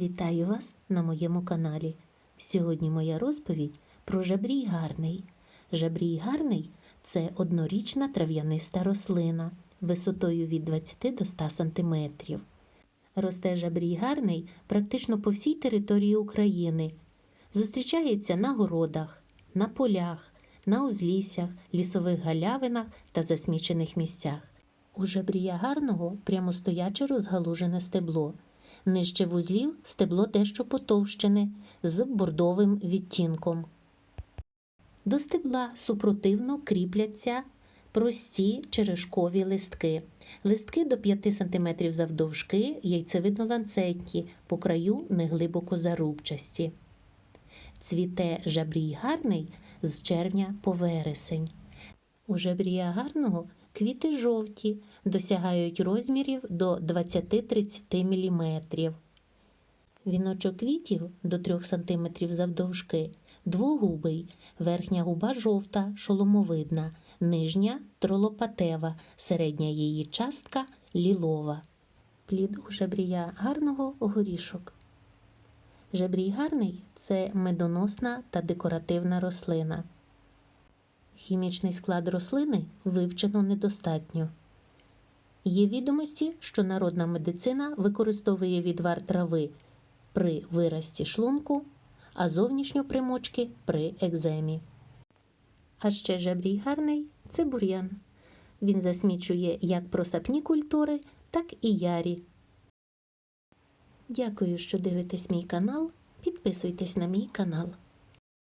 Вітаю вас на моєму каналі. Сьогодні моя розповідь про жабрій гарний. Жабрій гарний це однорічна трав'яниста рослина висотою від 20 до 100 см. Росте жабрій гарний практично по всій території України. Зустрічається на городах, на полях, на узліссях, лісових галявинах та засмічених місцях. У жабрія гарного прямостояче розгалужене стебло. Нижче вузлів стебло дещо потовщене з бордовим відтінком. До стебла супротивно кріпляться прості черешкові листки. Листки до 5 см завдовжки, яйцевидно-ланцетні, по краю неглибоко зарубчасті. Цвіте жабрій гарний з червня по вересень. У жабрія гарного квіти жовті, досягають розмірів до 20-30 мм. Віночок квітів до 3 см завдовжки, двогубий, верхня губа жовта, шоломовидна, нижня тролопатева, середня її частка лілова. Плід у жабрія гарного горішок. Жабрій гарний це медоносна та декоративна рослина. Хімічний склад рослини вивчено недостатньо. Є відомості, що народна медицина використовує відвар трави при вирості шлунку, а зовнішньо примочки при екземі. А ще жабрій гарний це бур'ян. Він засмічує як просапні культури, так і ярі. Дякую, що дивитесь мій канал. Підписуйтесь на мій канал.